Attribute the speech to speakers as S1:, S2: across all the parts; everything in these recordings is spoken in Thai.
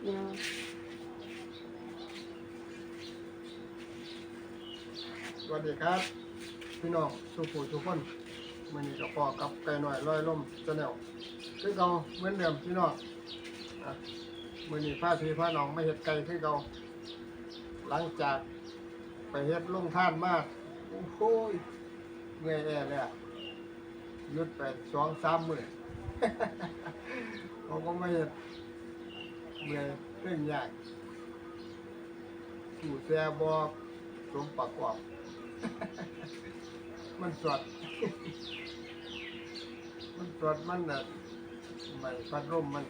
S1: ว
S2: สวัสดีครับ พี่น้องสุขุทุกคนมันนี้กับปอกับไก่หน่อยลอยล่มจะแนวคือเก่าเหมือนเดิมพี่น้องมือนี้พาพี่พาน้องไม่เห็ดไก่คือเก่าหลังจากไปเฮ็ดลงท่านมากโอ้โหเมื่อยแอ่เลยหยุดไปสองสามมือเขาก็ไม่เห็ด เมื่อยเรื่องยากผู้แซบอกสมประกอบ มันสด มันสดมันน่ะไม่พัดลมมัน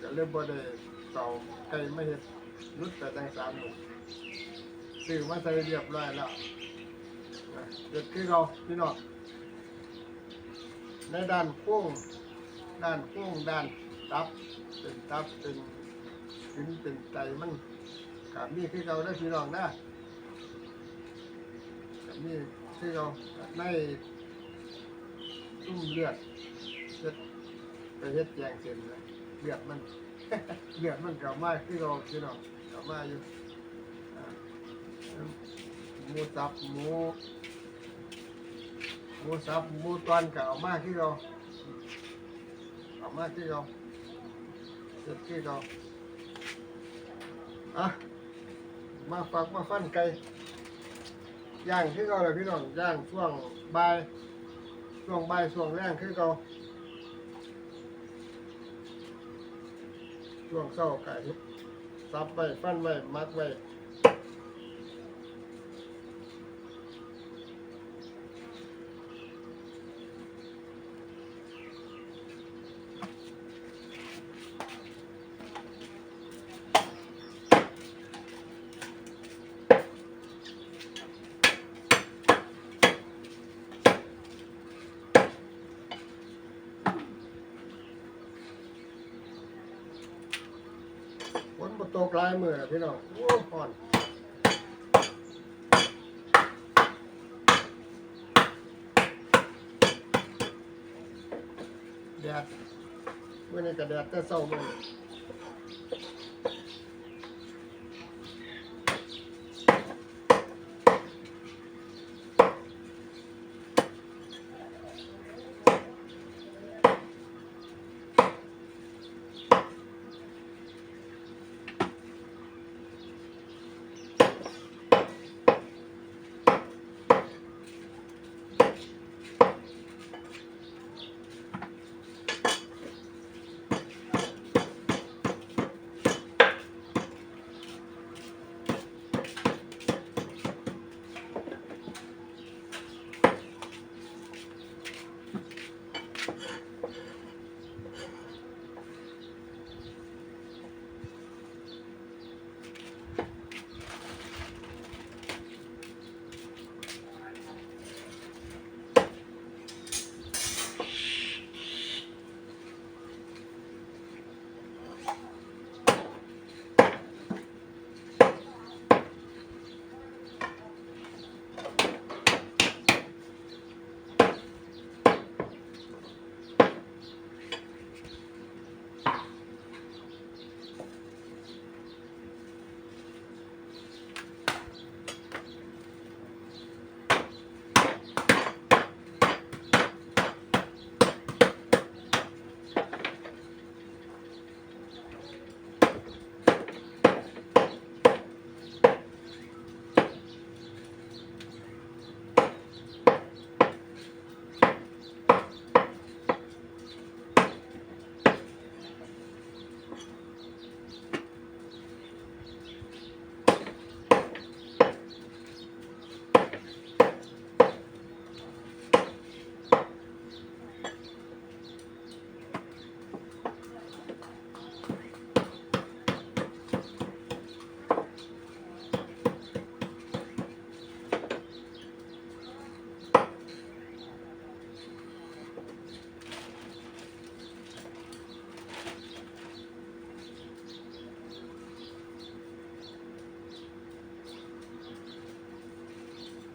S2: ก็เลยบ่ได้เต่าไก่ไม่เห็ดรุดแต่ตั้งสามหนุ่มซื้อมาใส่เรียบร้อยแล้วนะเด็ดคือเราพี่น้องในด้านโค้งด้านโค้งด้าน ตับ เป็นตับเป็นลิ้นเป็นไตมันกับมีคือเราได้พี่น้องนะแบบนี้ที่เราในตุ้มเลือดเฮ็ดไปเฮ็ดแจงเสร็จเลยเลือดมันเลือดมันเก่ามากที่เราที่เราเก่ามาอยู่หมูสับหมูหมูสับหมูตอนเก่ามากที่เราเก่ามากที่เรา เฮ็ดที่เราอะมาฝักมาฟันไก่ย่างคือเก่าเลยพี่น้องย่างช่วงบ่ายช่วงบ่ายช่วงแรงคือเก่าช่วงเช้าไก่ซับไว้ฟันไว้มัดไว้ ตกหลายมือแล้วพี่น้องโอ้ฮ้อนแดดเมื่อนี้ก็แดดแต่เช้ามื้อ